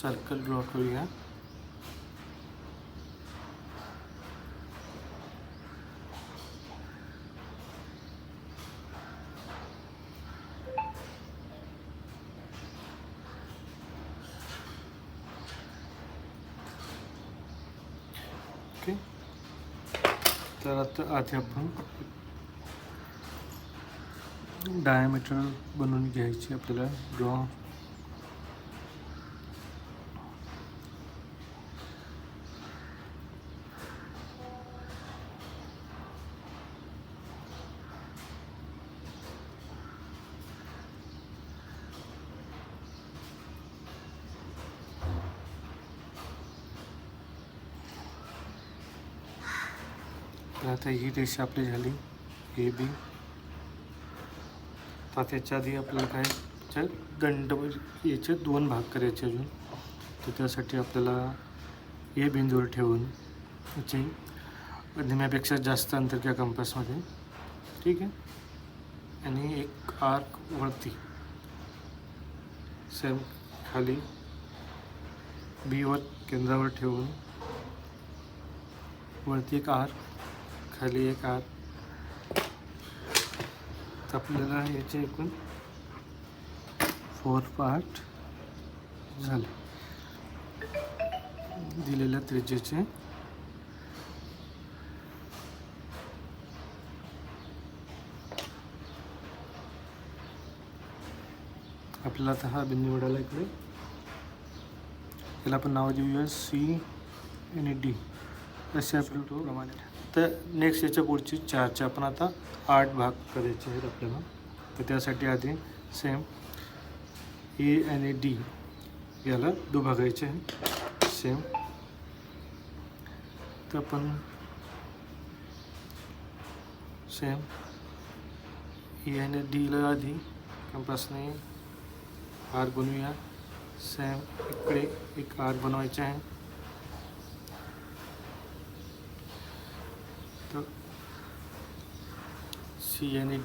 Circle draw करूया okay. तर आता आधी आपण डायमीटर बनवून घ्यायची आपल्याला ड्रॉ तर आता ही रेषा आपली झाली. ए बी तर त्याच्या आधी आपल्याला काय त्याच्या दंड याचे दोन भाग करायचे अजून. तर त्यासाठी आपल्याला ए बिंदूवर ठेवून याची निम्यापेक्षा जास्त अंतर त्या कंपासमध्ये ठीक आहे? आणि एक आर्क वरती. सेम खाली बीवर केंद्रावर ठेवून वरती एक आर्क खाली एक आत आपल्याला याचे एकूण फोर पार्ट झाले. दिलेल्या त्रिज्येचे आपल्याला आता हा बिंदू मिळाला इकडे. याला आपण नाव देऊया सी आणि डी असे आपल्याला तो प्रमाणे. तर नेक्स्ट याच्या पुढची चारचे आपण आता आठ भाग करायचे आहेत आपल्याला. तर त्यासाठी आधी सेम ए आणि डी याला दुभागायचे आहे सेम तर आपण सेम ए आणि डीला आधी कंपासने आर बनवूया. सेम इकडे एक आर बनवायचे आहे. तर सी आणि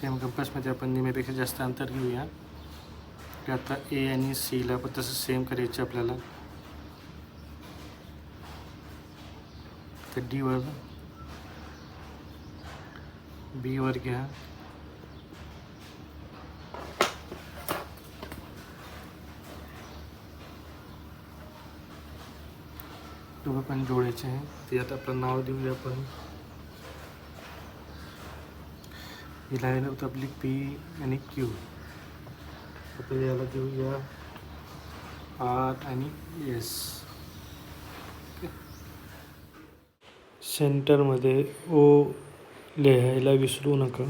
सेम कंपासमध्ये आपण निम्यापेक्षा जास्त अंतर घेऊया. की आता ए आणि सीला पण तसं सेम करायचं आपल्याला. तर डीवर बीवर घ्या. दोघं पण जोडायचे आहे ते आता आपलं नाव देऊया आपण. हिला आहे ना आपली पी आणि क्यू आता याला देऊया आर आणि एस सेंटरमध्ये ओ लिहायला विसरू नका.